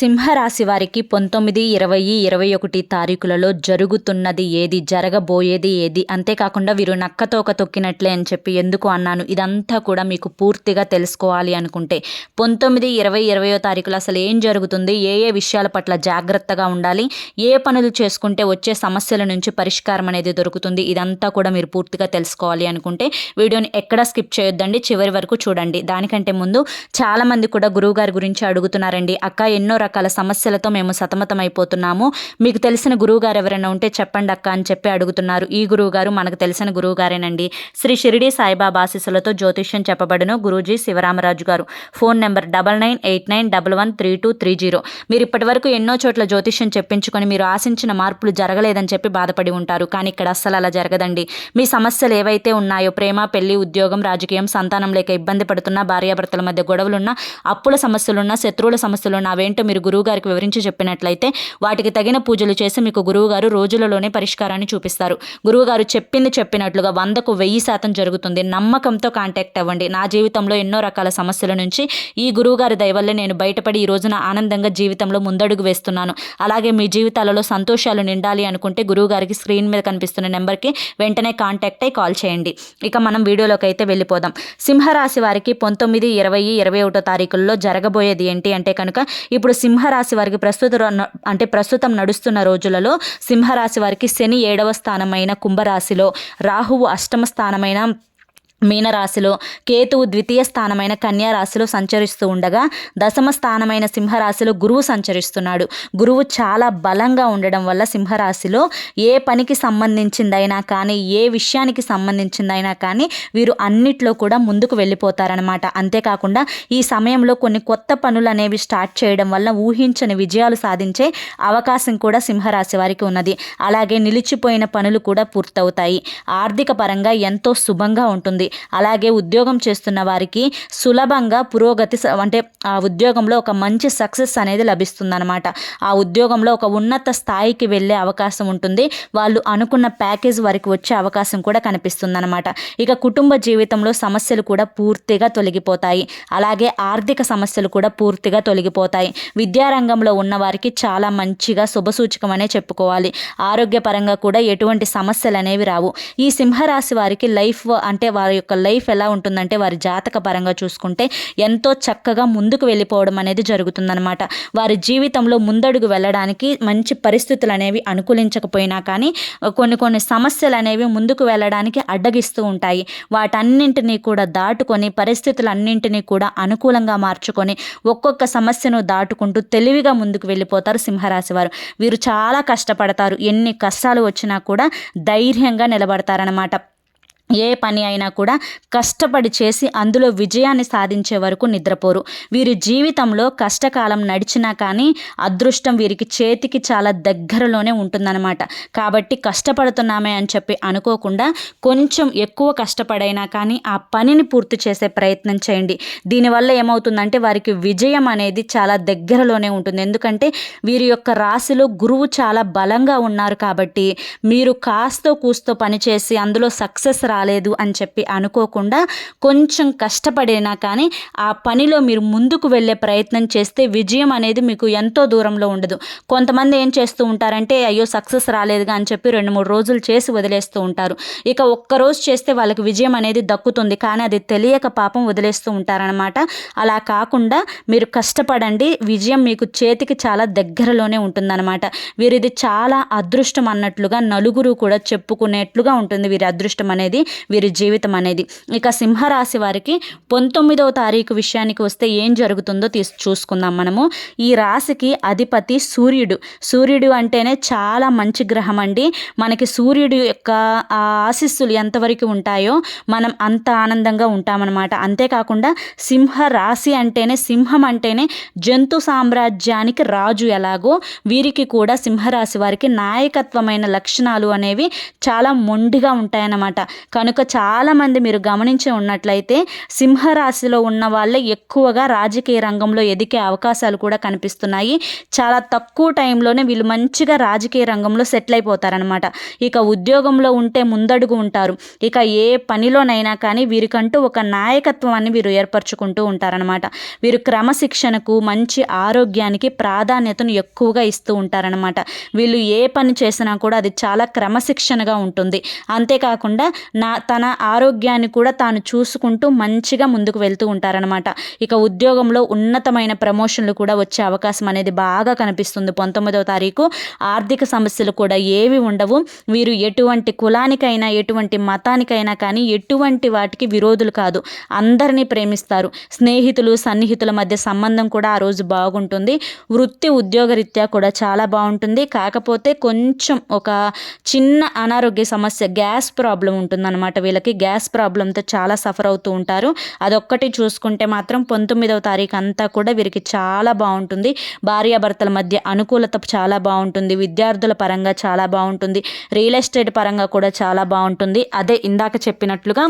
సింహరాశి వారికి పంతొమ్మిది ఇరవై ఇరవై ఒకటి తారీఖులలో జరుగుతున్నది ఏది జరగబోయేది ఏది? అంతేకాకుండా వీరు నక్కతోక తొక్కినట్లే అని చెప్పి ఎందుకు అన్నాను? ఇదంతా కూడా మీకు పూర్తిగా తెలుసుకోవాలి అనుకుంటే. పంతొమ్మిది ఇరవై ఇరవయో తారీఖులో అసలు ఏం జరుగుతుంది? ఏ ఏ విషయాల పట్ల జాగ్రత్తగా ఉండాలి? ఏ పనులు చేసుకుంటే వచ్చే సమస్యల నుంచి పరిష్కారం అనేది దొరుకుతుంది? ఇదంతా కూడా మీరు పూర్తిగా తెలుసుకోవాలి అనుకుంటే వీడియోని ఎక్కడా స్కిప్ చేయొద్దండి. చివరి వరకు చూడండి. దానికంటే ముందు చాలామంది కూడా గురువుగారి గురించి అడుగుతున్నారండి. అక్క ఎన్నో రకాల సమస్యలతో మేము సతమతమైపోతున్నాము. మీకు తెలిసిన గురువు గారు ఎవరైనా ఉంటే చెప్పండి అక్క అని చెప్పి అడుగుతున్నారు. ఈ గురువు గారు మనకు తెలిసిన గురువు గారేనండి శ్రీ షిరిడి సాయిబాబా ఆశీస్సులతో జ్యోతిష్యం చెప్పబడును గురూజీ శివరామరాజు గారు. Phone number double nine eight nine double one three two three zero. మీరు ఇప్పటి వరకు ఎన్నో చోట్ల జ్యోతిష్యం చెప్పించుకొని మీరు ఆశించిన మార్పులు జరగలేదని చెప్పి బాధపడి ఉంటారు. కానీ ఇక్కడ అస్సలు అలా జరగదండి. మీ సమస్యలు ఏవైతే ఉన్నాయో ప్రేమ పెళ్ళి ఉద్యోగం రాజకీయం సంతానం లేక ఇబ్బంది పడుతున్న భార్యాభర్తల మధ్య గొడవలున్నా అప్పుల సమస్యలున్నా శత్రువుల సమస్యలున్నా అవేంటో మీరు గురువుగారికి వివరించి చెప్పినట్లయితే వాటికి తగిన పూజలు చేసి మీకు గురువుగారు రోజులలోనే పరిష్కారాన్ని చూపిస్తారు. గురువుగారు చెప్పింది చెప్పినట్లుగా వందకు వెయ్యి శాతం జరుగుతుంది. నమ్మకంతో కాంటాక్ట్ అవ్వండి. నా జీవితంలో ఎన్నో రకాల సమస్యల నుంచి ఈ గురువుగారి దయవల్లే నేను బయటపడి ఈ రోజున ఆనందంగా జీవితంలో ముందడుగు వేస్తున్నాను. అలాగే మీ జీవితాలలో సంతోషాలు నిండాలి అనుకుంటే గురువుగారికి స్క్రీన్ మీద కనిపిస్తున్న నెంబర్కి వెంటనే కాంటాక్ట్ అయి కాల్ చేయండి. ఇక మనం వీడియోలోకి అయితే వెళ్ళిపోదాం. సింహరాశి వారికి పంతొమ్మిది ఇరవై ఇరవై ఒకటో తారీఖుల్లో జరగబోయేది ఏంటి అంటే కనుక ఇప్పుడు సింహరాశి వారికి ప్రస్తుత అంటే ప్రస్తుతం నడుస్తున్న రోజులలో సింహరాశి వారికి శని ఏడవ స్థానమైన కుంభరాశిలో రాహువు అష్టమ స్థానమైన మీనరాశిలో కేతువు ద్వితీయ స్థానమైన కన్యారాశిలో సంచరిస్తూ ఉండగా దశమ స్థానమైన సింహరాశిలో గురువు సంచరిస్తున్నాడు. గురువు చాలా బలంగా ఉండడం వల్ల సింహరాశిలో ఏ పనికి సంబంధించిందైనా కానీ ఏ విషయానికి సంబంధించిందైనా కానీ వీరు అన్నిట్లో కూడా ముందుకు వెళ్ళిపోతారనమాట అంతేకాకుండా ఈ సమయంలో కొన్ని కొత్త పనులు అనేవి స్టార్ట్ చేయడం వల్ల ఊహించని విజయాలు సాధించే అవకాశం కూడా సింహరాశి వారికి ఉన్నది. అలాగే నిలిచిపోయిన పనులు కూడా పూర్తవుతాయి. ఆర్థిక పరంగా ఎంతో శుభంగా ఉంటుంది. అలాగే ఉద్యోగం చేస్తున్న వారికి సులభంగా పురోగతి స- అంటే ఆ ఉద్యోగంలో ఒక మంచి సక్సెస్ అనేది లభిస్తుందన్నమాట. ఆ ఉద్యోగంలో ఒక ఉన్నత స్థాయికి వెళ్ళే అవకాశం ఉంటుంది. వాళ్ళు అనుకున్న ప్యాకేజ్ వారికి వచ్చే అవకాశం కూడా కనిపిస్తుందన్నమాట. ఇక కుటుంబ జీవితంలో సమస్యలు కూడా పూర్తిగా తొలగిపోతాయి. అలాగే ఆర్థిక సమస్యలు కూడా పూర్తిగా తొలగిపోతాయి. విద్యారంగంలో ఉన్న వారికి చాలా మంచిగా శుభసూచకమనే చెప్పుకోవాలి. ఆరోగ్యపరంగా కూడా ఎటువంటి సమస్యలు అనేవి రావు. ఈ సింహరాశి వారికి లైఫ్ అంటే వారి యొక్క లైఫ్ ఎలా ఉంటుందంటే వారి జాతక పరంగా చూసుకుంటే ఎంతో చక్కగా ముందుకు వెళ్ళిపోవడం అనేది జరుగుతుందనమాట వారి జీవితంలో ముందడుగు వెళ్ళడానికి మంచి పరిస్థితులు అనేవి అనుకూలించకపోయినా కానీ కొన్ని కొన్ని సమస్యలు అనేవి ముందుకు వెళ్ళడానికి అడ్డగిస్తూ ఉంటాయి. వాటన్నింటినీ కూడా దాటుకొని పరిస్థితులన్నింటినీ కూడా అనుకూలంగా మార్చుకొని ఒక్కొక్క సమస్యను దాటుకుంటూ తెలివిగా ముందుకు వెళ్ళిపోతారు సింహరాశి వారు వీరు చాలా కష్టపడతారు. ఎన్ని కష్టాలు వచ్చినా కూడా ధైర్యంగా నిలబడతారనమాట ఏ పని అయినా కూడా కష్టపడి చేసి అందులో విజయాన్ని సాధించే వరకు నిద్రపోరు. వీరి జీవితంలో కష్టకాలం నడిచినా కానీ అదృష్టం వీరికి చేతికి చాలా దగ్గరలోనే ఉంటుందన్నమాట. కాబట్టి కష్టపడుతున్నామే అని చెప్పి అనుకోకుండా కొంచెం ఎక్కువ కష్టపడైనా కానీ ఆ పనిని పూర్తి చేసే ప్రయత్నం చేయండి. దీనివల్ల ఏమవుతుందంటే వారికి విజయం అనేది చాలా దగ్గరలోనే ఉంటుంది. ఎందుకంటే వీరి యొక్క రాశిలో గురువు చాలా బలంగా ఉన్నారు కాబట్టి మీరు కాస్తో కూస్తో పనిచేసి అందులో సక్సెస్ రా రాలేదు అని చెప్పి అనుకోకుండా కొంచెం కష్టపడినా కానీ ఆ పనిలో మీరు ముందుకు వెళ్ళే ప్రయత్నం చేస్తే విజయం అనేది మీకు ఎంతో దూరంలో ఉండదు. కొంతమంది ఏం చేస్తూ ఉంటారంటే అయ్యో సక్సెస్ రాలేదుగా అని చెప్పి రెండు మూడు రోజులు చేసి వదిలేస్తూ ఉంటారు. ఇక ఒక్క రోజు చేస్తే వాళ్ళకి విజయం అనేది దక్కుతుంది. కానీ అది తెలియక పాపం వదిలేస్తూ ఉంటారనమాట అలా కాకుండా మీరు కష్టపడండి. విజయం మీకు చేతికి చాలా దగ్గరలోనే ఉంటుందన్నమాట. వీరిది చాలా అదృష్టం అన్నట్లుగా నలుగురు కూడా చెప్పుకునేట్లుగా ఉంటుంది వీరి అదృష్టం అనేది. వీరి జీవితం అనేది. ఇక సింహరాశి వారికి పంతొమ్మిదవ తారీఖు విషయానికి వస్తే ఏం జరుగుతుందో తీసి చూసుకుందాం మనము. ఈ రాశికి అధిపతి సూర్యుడు. సూర్యుడు అంటేనే చాలా మంచి గ్రహం అండి. మనకి సూర్యుడు యొక్క ఆశీస్సులు ఎంతవరకు ఉంటాయో మనం అంత ఆనందంగా ఉంటామన్నమాట. అంతేకాకుండా సింహ రాశి అంటేనే సింహం అంటేనే జంతు సామ్రాజ్యానికి రాజు ఎలాగో వీరికి కూడా సింహరాశి వారికి నాయకత్వమైన లక్షణాలు అనేవి చాలా మొండిగా ఉంటాయన్నమాట. కనుక చాలామంది మీరు గమనించి ఉన్నట్లయితే సింహరాశిలో ఉన్న వాళ్ళే ఎక్కువగా రాజకీయ రంగంలో ఎదిగే అవకాశాలు కూడా కనిపిస్తున్నాయి. చాలా తక్కువ టైంలోనే వీళ్ళు మంచిగా రాజకీయ రంగంలో సెటిల్ అయిపోతారనమాట ఇక ఉద్యోగంలో ఉంటే ముందడుగు ఉంటారు. ఇక ఏ పనిలోనైనా కానీ వీరికంటూ ఒక నాయకత్వాన్ని వీరు ఏర్పరచుకుంటూ ఉంటారనమాట వీరు క్రమశిక్షణకు మంచి ఆరోగ్యానికి ప్రాధాన్యతను ఎక్కువగా ఇస్తూ ఉంటారనమాట వీళ్ళు ఏ పని చేసినా కూడా అది చాలా క్రమశిక్షణగా ఉంటుంది. అంతేకాకుండా నా తన ఆరోగ్యాన్ని కూడా తాను చూసుకుంటూ మంచిగా ముందుకు వెళ్తూ ఉంటారనమాట ఇక ఉద్యోగంలో ఉన్నతమైన ప్రమోషన్లు కూడా వచ్చే అవకాశం అనేది బాగా కనిపిస్తుంది. పంతొమ్మిదవ తారీఖు ఆర్థిక సమస్యలు కూడా ఏవి ఉండవు. వీరు ఎటువంటి కులానికైనా ఎటువంటి మతానికైనా కానీ ఎటువంటి వాటికి విరోధులు కాదు. అందరినీ ప్రేమిస్తారు. స్నేహితులు సన్నిహితుల మధ్య సంబంధం కూడా ఆ రోజు బాగుంటుంది. వృత్తి ఉద్యోగరీత్యా కూడా చాలా బాగుంటుంది. కాకపోతే కొంచెం ఒక చిన్న అనారోగ్య సమస్య గ్యాస్ ప్రాబ్లం అనమాట వీళ్ళకి గ్యాస్ ప్రాబ్లంతో చాలా సఫర్ అవుతూ ఉంటారు. అదొక్కటి చూసుకుంటే మాత్రం పంతొమ్మిదవ తారీఖు అంతా కూడా వీరికి చాలా బాగుంటుంది. భార్యాభర్తల మధ్య అనుకూలత చాలా బాగుంటుంది. విద్యార్థుల పరంగా చాలా బాగుంటుంది. రియల్ ఎస్టేట్ పరంగా కూడా చాలా బాగుంటుంది. అదే ఇందాక చెప్పినట్లుగా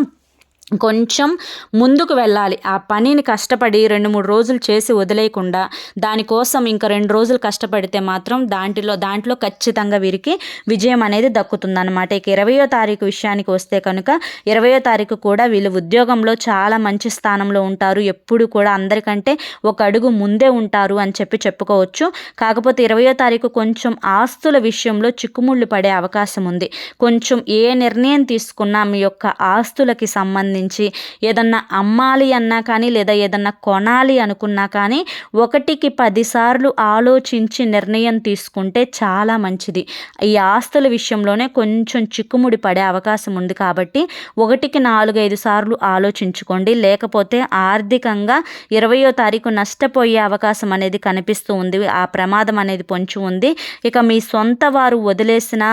కొంచెం ముందుకు వెళ్ళాలి. ఆ పనిని కష్టపడి రెండు మూడు రోజులు చేసి వదిలేయకుండా దానికోసం ఇంకా రెండు రోజులు కష్టపడితే మాత్రం దాంట్లో దాంట్లో ఖచ్చితంగా వీరికి విజయం అనేది దక్కుతుందన్నమాట. ఇక ఇరవయో తారీఖు విషయానికి వస్తే కనుక ఇరవయో తారీఖు కూడా వీళ్ళు ఉద్యోగంలో చాలా మంచి స్థానంలో ఉంటారు. ఎప్పుడు కూడా అందరికంటే ఒక అడుగు ముందే ఉంటారు అని చెప్పి చెప్పుకోవచ్చు. కాకపోతే ఇరవయో తారీఖు కొంచెం ఆస్తుల విషయంలో చిక్కుముళ్ళు పడే అవకాశం ఉంది. కొంచెం ఏ నిర్ణయం తీసుకున్నా మీ యొక్క ఆస్తులకి సంబంధించి సంబంధించి ఏదన్నా అమ్మాలి అన్నా కానీ లేదా ఏదన్నా కొనాలి అనుకున్నా కానీ ఒకటికి పదిసార్లు ఆలోచించి నిర్ణయం తీసుకుంటే చాలా మంచిది. ఈ ఆస్తుల విషయంలోనే కొంచెం చిక్కుముడి పడే అవకాశం ఉంది కాబట్టి ఒకటికి నాలుగైదు సార్లు ఆలోచించుకోండి. లేకపోతే ఆర్థికంగా ఇరవయో తారీఖు నష్టపోయే అవకాశం అనేది కనిపిస్తూ ఉంది. ఆ ప్రమాదం అనేది పొంచి ఉంది. ఇక మీ సొంత వారు వదిలేసిన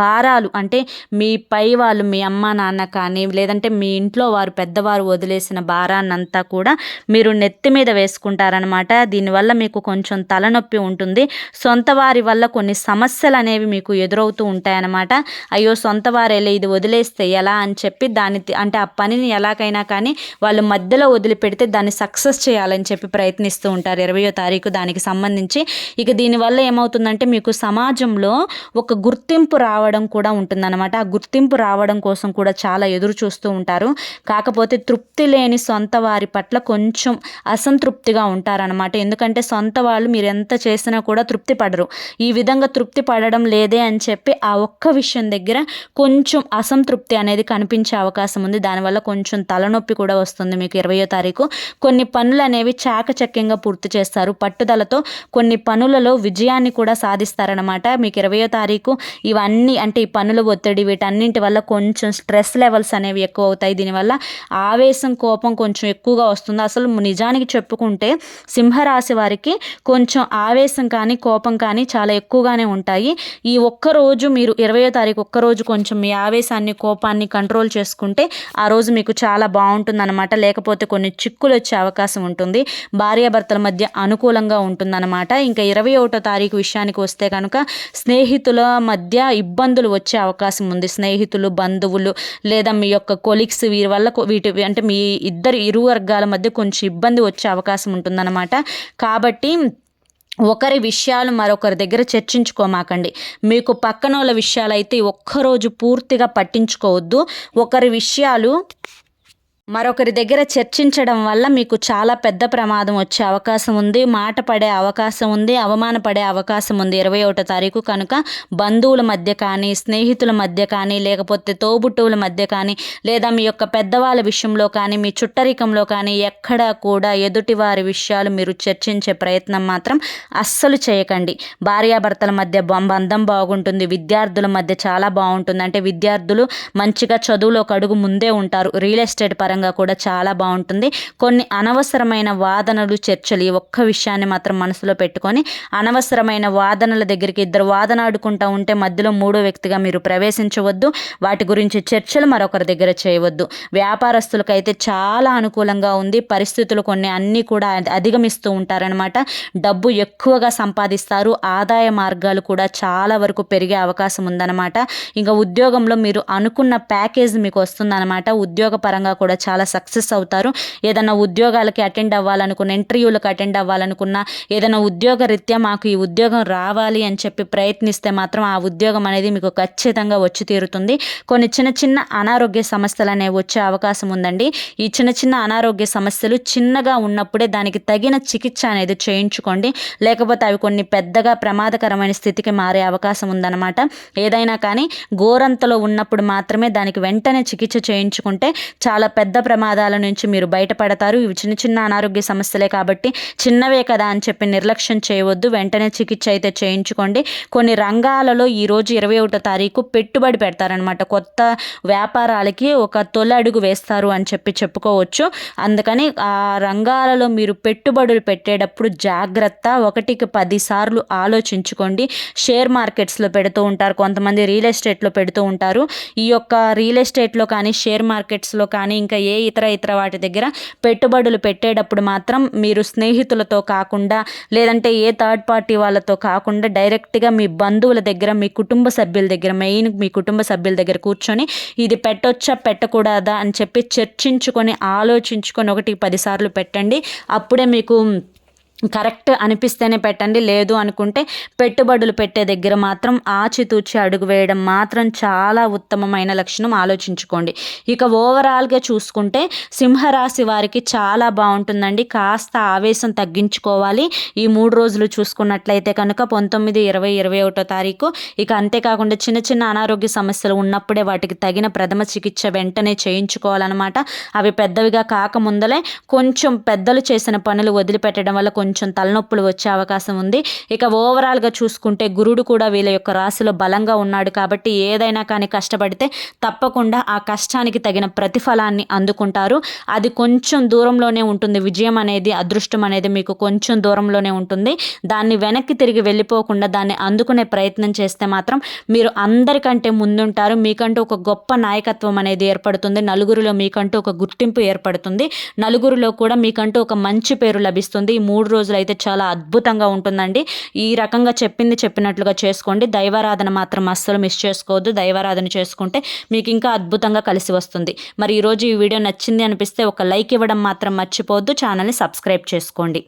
భారాలు అంటే మీ పై వాళ్ళు మీ అమ్మ నాన్న కానీ లేదంటే మీ ఇంట్లో వారు పెద్దవారు వదిలేసిన భారాన్నంతా కూడా మీరు నెత్తి మీద వేసుకుంటారనమాట దీనివల్ల మీకు కొంచెం తలనొప్పి ఉంటుంది. సొంత వారి వల్ల కొన్ని సమస్యలు అనేవి మీకు ఎదురవుతూ ఉంటాయన్నమాట. అయ్యో సొంత వారేలే ఇది వదిలేస్తే ఎలా అని చెప్పి దాని అంటే ఆ పనిని ఎలాగైనా కానీ వాళ్ళు మధ్యలో వదిలిపెడితే దాన్ని సక్సెస్ చేయాలని చెప్పి ప్రయత్నిస్తూ ఉంటారు. ఇరవయో తారీఖు దానికి సంబంధించి. ఇక దీనివల్ల ఏమవుతుందంటే మీకు సమాజంలో ఒక గుర్తింపు రావడం కూడా ఉంటుందన్నమాట. ఆ గుర్తింపు రావడం కోసం కూడా చాలా ఎదురు చూస్తూ ఉంటారు. కాకపోతే తృప్తి లేని సొంత వారి పట్ల కొంచెం అసంతృప్తిగా ఉంటారనమాట ఎందుకంటే సొంత వాళ్ళు మీరు ఎంత చేసినా కూడా తృప్తి పడరు ఈ విధంగా తృప్తి పడడం లేదే అని చెప్పి ఆ ఒక్క విషయం దగ్గర కొంచెం అసంతృప్తి అనేది కనిపించే అవకాశం ఉంది. దానివల్ల కొంచెం తలనొప్పి కూడా వస్తుంది మీకు ఇరవయో తారీఖు. కొన్ని పనులు అనేవి చాకచక్యంగా పూర్తి చేస్తారు. పట్టుదలతో కొన్ని పనులలో విజయాన్ని కూడా సాధిస్తారనమాట మీకు ఇరవయో తారీఖు ఇవన్నీ అంటే ఈ పనుల ఒత్తిడి వీటన్నింటి వల్ల కొంచెం స్ట్రెస్ లెవెల్స్ అనేవి ఎక్కువ అవుతాయి. దీనివల్ల ఆవేశం కోపం కొంచెం ఎక్కువగా వస్తుంది. అసలు నిజానికి చెప్పుకుంటే సింహరాశి వారికి కొంచెం ఆవేశం కానీ కోపం కానీ చాలా ఎక్కువగానే ఉంటాయి. ఈ ఒక్కరోజు మీరు ఇరవయో తారీఖు ఒక్కరోజు కొంచెం మీ ఆవేశాన్ని కోపాన్ని కంట్రోల్ చేసుకుంటే ఆ రోజు మీకు చాలా బాగుంటుందన్నమాట. లేకపోతే కొన్ని చిక్కులు వచ్చే అవకాశం ఉంటుంది. భార్యాభర్తల మధ్య అనుకూలంగా ఉంటుందన్నమాట. ఇంకా ఇరవై ఒకటో తారీఖు విషయానికి వస్తే కనుక స్నేహితుల మధ్య ఇబ్బందులు వచ్చే అవకాశం ఉంది. స్నేహితులు బంధువులు లేదా మీ యొక్క కొలిక్స్ వీరి వల్ల వీటి అంటే మీ ఇద్దరు ఇరు వర్గాల మధ్య కొంచెం ఇబ్బంది వచ్చే అవకాశం ఉంటుందన్నమాట. కాబట్టి ఒకరి విషయాలు మరొకరి దగ్గర చర్చించుకోమాకండి. మీకు పక్కన వాళ్ళ విషయాలు అయితే ఒక్కరోజు పూర్తిగా పట్టించుకోవద్దు. ఒకరి విషయాలు మరొకరి దగ్గర చర్చించడం వల్ల మీకు చాలా పెద్ద ప్రమాదం వచ్చే అవకాశం ఉంది. మాట పడే అవకాశం ఉంది. అవమానపడే అవకాశం ఉంది. ఇరవై ఒకటో తారీఖు కనుక బంధువుల మధ్య కానీ స్నేహితుల మధ్య కానీ లేకపోతే తోబుట్టువుల మధ్య కానీ లేదా మీ యొక్క పెద్దవాళ్ళ విషయంలో కానీ మీ చుట్టరికంలో కానీ ఎక్కడా కూడా ఎదుటి వారి విషయాలు మీరు చర్చించే ప్రయత్నం మాత్రం అస్సలు చేయకండి. భార్యాభర్తల మధ్య బంధం బాగుంటుంది. విద్యార్థుల మధ్య చాలా బాగుంటుంది. అంటే విద్యార్థులు మంచిగా చదువులో ఒక అడుగు ముందే ఉంటారు. రియల్ ఎస్టేట్ పరంగా పరంగా కూడా చాలా బాగుంటుంది. కొన్ని అనవసరమైన వాదనలు చర్చలు ఈ ఒక్క విషయాన్ని మాత్రం మనసులో పెట్టుకొని అనవసరమైన వాదనల దగ్గరికి ఇద్దరు వాదన ఆడుకుంటూ ఉంటే మధ్యలో మూడో వ్యక్తిగా మీరు ప్రవేశించవద్దు. వాటి గురించి చర్చలు మరొకరి దగ్గర చేయవద్దు. వ్యాపారస్తులకైతే చాలా అనుకూలంగా ఉంది. పరిస్థితులు కొన్ని అన్నీ కూడా అధిగమిస్తూ ఉంటారనమాట డబ్బు ఎక్కువగా సంపాదిస్తారు. ఆదాయ మార్గాలు కూడా చాలా వరకు పెరిగే అవకాశం ఉందన్నమాట. ఇంకా ఉద్యోగంలో మీరు అనుకున్న ప్యాకేజ్ మీకు వస్తుందన్నమాట. ఉద్యోగ పరంగా కూడా చాలా సక్సెస్ అవుతారు. ఏదైనా ఉద్యోగాలకి అటెండ్ అవ్వాలనుకున్న ఇంటర్వ్యూలకు అటెండ్ అవ్వాలనుకున్న ఏదైనా ఉద్యోగ రీత్యా మాకు ఈ ఉద్యోగం రావాలి అని చెప్పి ప్రయత్నిస్తే మాత్రం ఆ ఉద్యోగం అనేది మీకు ఖచ్చితంగా వచ్చి తీరుతుంది. కొన్ని చిన్న చిన్న అనారోగ్య సమస్యలు అనేవి వచ్చే అవకాశం ఉందండి. ఈ చిన్న చిన్న అనారోగ్య సమస్యలు చిన్నగా ఉన్నప్పుడే దానికి తగిన చికిత్స అనేది చేయించుకోండి. లేకపోతే అవి కొన్ని పెద్దగా ప్రమాదకరమైన స్థితికి మారే అవకాశం ఉందన్నమాట. ఏదైనా కానీ గోరంతలో ఉన్నప్పుడు మాత్రమే దానికి వెంటనే చికిత్స చేయించుకుంటే చాలా పెద్ద పెద్ద ప్రమాదాల నుంచి మీరు బయటపడతారు. ఇవి చిన్న చిన్న అనారోగ్య సమస్యలే కాబట్టి చిన్నవే కదా అని చెప్పి నిర్లక్ష్యం చేయవద్దు. వెంటనే చికిత్స అయితే చేయించుకోండి. కొన్ని రంగాలలో ఈరోజు ఇరవై ఒకటో తారీఖు పెట్టుబడి పెడతారనమాట కొత్త వ్యాపారాలకి ఒక తొలి అడుగు వేస్తారు అని చెప్పి చెప్పుకోవచ్చు. అందుకని ఆ రంగాలలో మీరు పెట్టుబడులు పెట్టేటప్పుడు జాగ్రత్త. ఒకటికి పదిసార్లు ఆలోచించుకోండి. షేర్ మార్కెట్స్లో పెడుతూ ఉంటారు. కొంతమంది రియల్ ఎస్టేట్లో పెడుతూ ఉంటారు. ఈ యొక్క రియల్ ఎస్టేట్లో కానీ షేర్ మార్కెట్స్లో కానీ ఇంకా ఏ ఇతర ఇతర వాటి దగ్గర పెట్టుబడులు పెట్టేటప్పుడు మాత్రం మీరు స్నేహితులతో కాకుండా లేదంటే ఏ థర్డ్ పార్టీ వాళ్ళతో కాకుండా డైరెక్ట్గా మీ బంధువుల దగ్గర మీ కుటుంబ సభ్యుల దగ్గర మెయిన్ మీ కుటుంబ సభ్యుల దగ్గర కూర్చొని ఇది పెట్టొచ్చా పెట్టకూడదా అని చెప్పి చర్చించుకొని ఆలోచించుకొని ఒకటి పదిసార్లు పెట్టండి. అప్పుడే మీకు కరెక్ట్ అనిపిస్తేనే పెట్టండి లేదు అనుకుంటే పెట్టుబడులు పెట్టే దగ్గర మాత్రం ఆచితూచి అడుగు వేయడం మాత్రం చాలా ఉత్తమమైన లక్షణం ఆలోచించుకోండి. ఇక ఓవరాల్గా చూసుకుంటే సింహరాశి వారికి చాలా బాగుంటుందండి. కాస్త ఆవేశం తగ్గించుకోవాలి. ఈ మూడు రోజులు చూసుకున్నట్లయితే కనుక పంతొమ్మిది ఇరవై ఇరవై ఒకటో తారీఖు ఇక అంతేకాకుండా చిన్న చిన్న అనారోగ్య సమస్యలు ఉన్నప్పుడే వాటికి తగిన ప్రథమ చికిత్స వెంటనే చేయించుకోవాలన్నమాట. అవి పెద్దవిగా కాకముందలే కొంచెం పెద్దలు చేసిన పనులు వదిలిపెట్టడం వల్ల కొంచెం కొంచెం తలనొప్పులు వచ్చే అవకాశం ఉంది. ఇక ఓవరాల్గా చూసుకుంటే గురుడు కూడా వీళ్ళ యొక్క రాశిలో బలంగా ఉన్నాడు కాబట్టి ఏదైనా కానీ కష్టపడితే తప్పకుండా ఆ కష్టానికి తగిన ప్రతిఫలాన్ని అందుకుంటారు. అది కొంచెం దూరంలోనే ఉంటుంది. విజయం అనేది అదృష్టం అనేది మీకు కొంచెం దూరంలోనే ఉంటుంది. దాన్ని వెనక్కి తిరిగి వెళ్ళిపోకుండా దాన్ని అందుకునే ప్రయత్నం చేస్తే మాత్రం మీరు అందరికంటే ముందుంటారు. మీకంటూ ఒక గొప్ప నాయకత్వం అనేది ఏర్పడుతుంది. నలుగురిలో మీకంటూ ఒక గుర్తింపు ఏర్పడుతుంది. నలుగురిలో కూడా మీకంటూ ఒక మంచి పేరు లభిస్తుంది. ఈ మూడు రోజులు అయితే చాలా అద్భుతంగా ఉంటుందండి. ఈ రకంగా చెప్పింది చెప్పినట్లుగా చేసుకోండి. దైవారాధన మాత్రం అస్సలు మిస్ చేసుకోవద్దు. దైవారాధన చేసుకుంటే మీకు ఇంకా అద్భుతంగా కలిసి వస్తుంది. మరి ఈరోజు ఈ వీడియో నచ్చింది అనిపిస్తే ఒక లైక్ ఇవ్వడం మాత్రం మర్చిపోవద్దు. ఛానల్ని సబ్స్క్రైబ్ చేసుకోండి.